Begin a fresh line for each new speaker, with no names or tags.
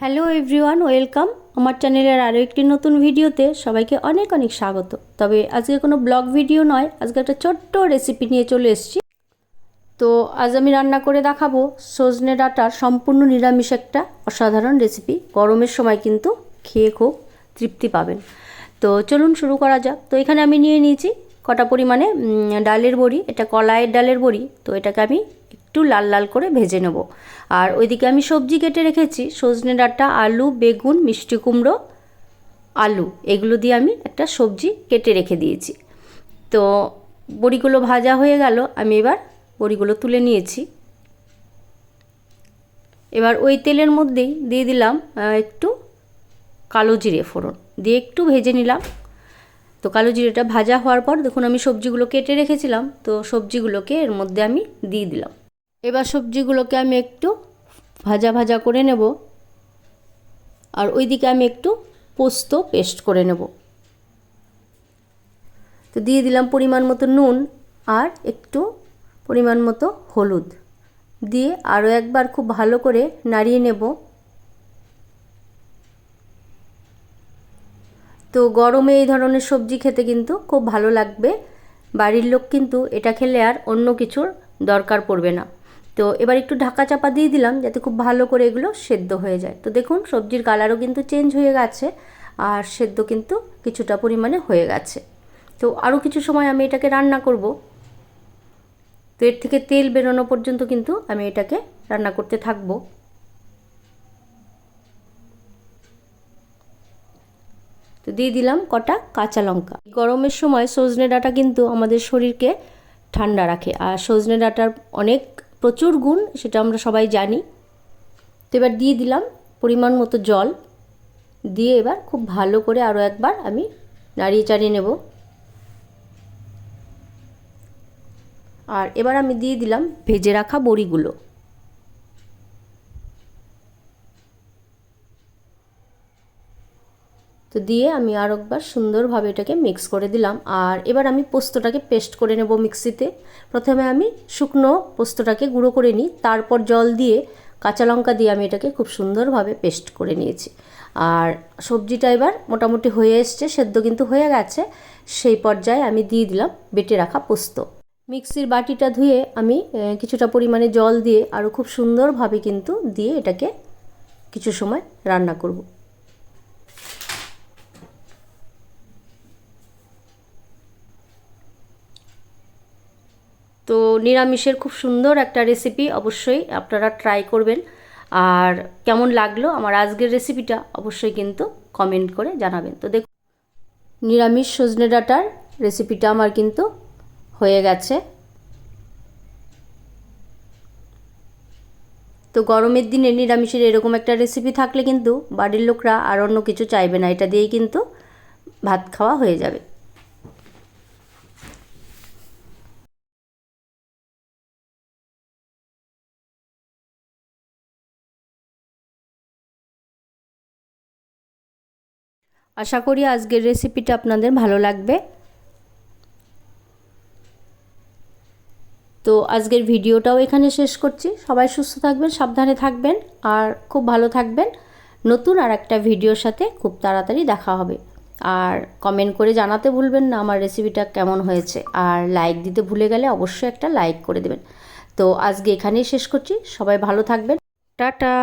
Hello everyone, welcome. আমার চ্যানেলের আরও একটি নতুন ভিডিওতে সবাইকে অনেক অনেক স্বাগত। তবে আজকে কোনো ব্লগ ভিডিও নয়, আজকে একটা ছোট্ট রেসিপি নিয়ে চলে এসেছি। তো আজ আমি রান্না করে দেখাবো সজনে ডাঁটার সম্পূর্ণ নিরামিষ একটা অসাধারণ রেসিপি গরমের সময় কিন্তু খেয়ে খুব তৃপ্তি পাবেন। তো চলুন শুরু করা যাক। তো এখানে আমি নিয়ে নিয়েছি কটা পরিমাণে ডালের বড়ি, এটা কলাইয়ের ডালের বড়ি। তো এটাকে আমি একটু লাল লাল করে ভেজে নেব। আর ওইদিকে আমি সবজি কেটে রেখেছি, সজনে ডাঁটা, আলু, বেগুন, মিষ্টি কুমড়ো, আলু। এগুলো দিয়ে আমি একটা সবজি কেটে রেখে দিয়েছি। তো বড়িগুলো ভাজা হয়ে গেল, আমি এবার বড়িগুলো তুলে নিয়েছি। এবার ওই তেলের মধ্যেই দিয়ে দিলাম একটু কালো জিরে ফোড়ন। দিয়ে একটু ভেজে নিলাম। তো কালো জিরেটা ভাজা হওয়ার পর, দেখুন আমি সবজিগুলো কেটে রেখেছিলাম, তো সবজিগুলোকে এর মধ্যে আমি দিয়ে দিলাম। এবার সবজিগুলোকে আমি একটু ভাজা ভাজা করে নেব। আর ওইদিকে আমি একটু পোস্ত পেস্ট করে নেব। তো দিয়ে দিলাম পরিমাণ মতো নুন আর একটু পরিমাণ মতো হলুদ। দিয়ে আরও একবার খুব ভালো করে নাড়িয়ে নেব। তো গরমে এই ধরনের সবজি খেতে কিন্তু খুব ভালো লাগবে। বাড়ির লোক কিন্তু এটা খেলে আর অন্য কিছুর দরকার পড়বে না। তো এবার একটু ঢাকা চাপা দিয়ে দিলাম যাতে খুব ভালো করে এগুলো সেদ্ধ হয়ে যায়। তো দেখুন, সবজির কালারও কিন্তু চেঞ্জ হয়ে গেছে আর সেদ্ধ কিন্তু কিছুটা পরিমাণে হয়ে গেছে। তো আরও কিছু সময় আমি এটাকে রান্না করব। তো এর থেকে তেল বেরোনো পর্যন্ত কিন্তু আমি এটাকে রান্না করতে থাকব। তো দিয়ে দিলাম কটা কাঁচা লঙ্কা। গরমের সময় সজনে ডাঁটা কিন্তু আমাদের শরীরকে ঠান্ডা রাখে আর সজনে ডাঁটার অনেক প্রচুর গুণ, সেটা আমরা সবাই জানি। তো এবার দিয়ে দিলাম পরিমাণ মতো জল। দিয়ে এবার খুব ভালো করে আরও একবার আমি নাড়িয়ে চাড়িয়ে নেব। আর এবার আমি দিয়ে দিলাম ভেজে রাখা বড়িগুলো। তো দিয়ে আমি আর একবার সুন্দরভাবে এটাকে মিক্স করে দিলাম। আর এবার আমি পোস্তটাকে পেস্ট করে নেব মিক্সিতে প্রথমে আমি শুকনো পোস্তটাকে গুঁড়ো করে নিই। তারপর জল দিয়ে কাঁচা লঙ্কা দিয়ে আমি এটাকে খুব সুন্দরভাবে পেস্ট করে নিয়েছি। আর সবজিটা এবার মোটামুটি হয়ে এসছে, সেদ্ধ কিন্তু হয়ে গেছে। সেই পর্যায়ে আমি দিয়ে দিলাম বেটে রাখা পোস্ত। মিক্সির বাটিটা ধুয়ে আমি কিছুটা পরিমাণে জল দিয়ে আরও খুব সুন্দরভাবে কিন্তু দিয়ে এটাকে কিছু সময় রান্না করব। তো নিরামিষের খুব সুন্দর একটা রেসিপি অবশ্যই আপনারা ট্রাই করবেন। আর কেমন লাগল আমার আজকের রেসিপিটা অবশ্যই কিন্তু কমেন্ট করে জানাবেন। তো দেখুন, নিরামিষ সজনে ডাটার রেসিপিটা আমার কিন্তু হয়ে গেছে। তো গরমের দিনে নিরামিষের এরকম একটা রেসিপি থাকলে কিন্তু বাড়ির লোকরা আর অন্য কিছু চাইবে না। এটা দিয়েই কিন্তু ভাত খাওয়া হয়ে যাবে। আশা করি আজকের রেসিপিটা আপনাদের ভালো লাগবে। তো আজকের ভিডিওটাও এখানে শেষ করছি। সবাই সুস্থ থাকবেন, সাবধানে থাকবেন, আর খুব ভালো থাকবেন। নতুন আর একটা ভিডিওর সাথে খুব তাড়াতাড়ি দেখা হবে। আর কমেন্ট করে জানাতে ভুলবেন না আমার রেসিপিটা কেমন হয়েছে। আর লাইক দিতে ভুলে গেলে অবশ্যই একটা লাইক করে দেবেন। তো আজকে এখানেই শেষ করছি। সবাই ভালো থাকবেন। টাটা!